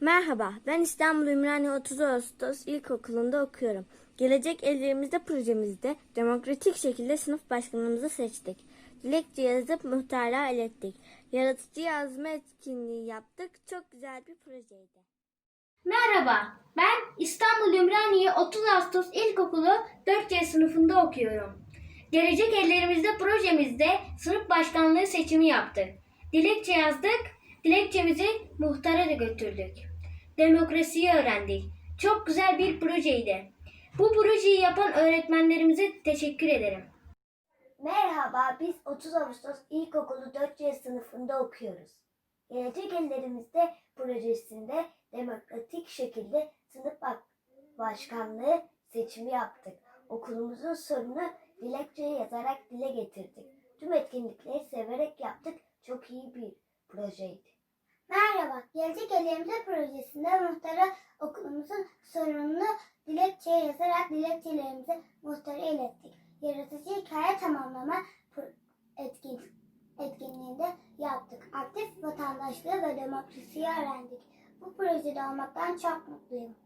Merhaba, ben İstanbul Ümraniye 30 Ağustos İlkokulu'nda okuyorum. Gelecek Ellerimizde projemizde demokratik şekilde sınıf başkanımızı seçtik. Dilekçe yazıp muhtarlığa ilettik. Yaratıcı yazma etkinliği yaptık. Çok güzel bir projeydi. Merhaba, ben İstanbul Ümraniye 30 Ağustos İlkokulu 4C sınıfında okuyorum. Gelecek Ellerimizde projemizde sınıf başkanlığı seçimi yaptık. Dilekçe yazdık, dilekçemizi muhtara da götürdük. Demokrasiyi öğrendik. Çok güzel bir projeydi. Bu projeyi yapan öğretmenlerimize teşekkür ederim. Merhaba, biz 30 Ağustos İlkokulu 4C sınıfında okuyoruz. Gelecek Ellerimizde projesinde demokratik şekilde sınıf başkanlığı seçimi yaptık. Okulumuzun sorunu dilekçeye yazarak dile getirdik. Tüm etkinlikleri severek yaptık. Çok iyi bir projeydi. Merhaba, Gelecek Ellerimizde projesinde muhtara okulumuzun sorununu dilekçeye yazarak dilekçelerimizi muhtara ilettik. Yaratıcı hikaye tamamlama etkin, etkinliğinde yaptık. Aktif vatandaşlığı ve demokrasiyi öğrendik. Bu projede olmaktan çok mutluyum.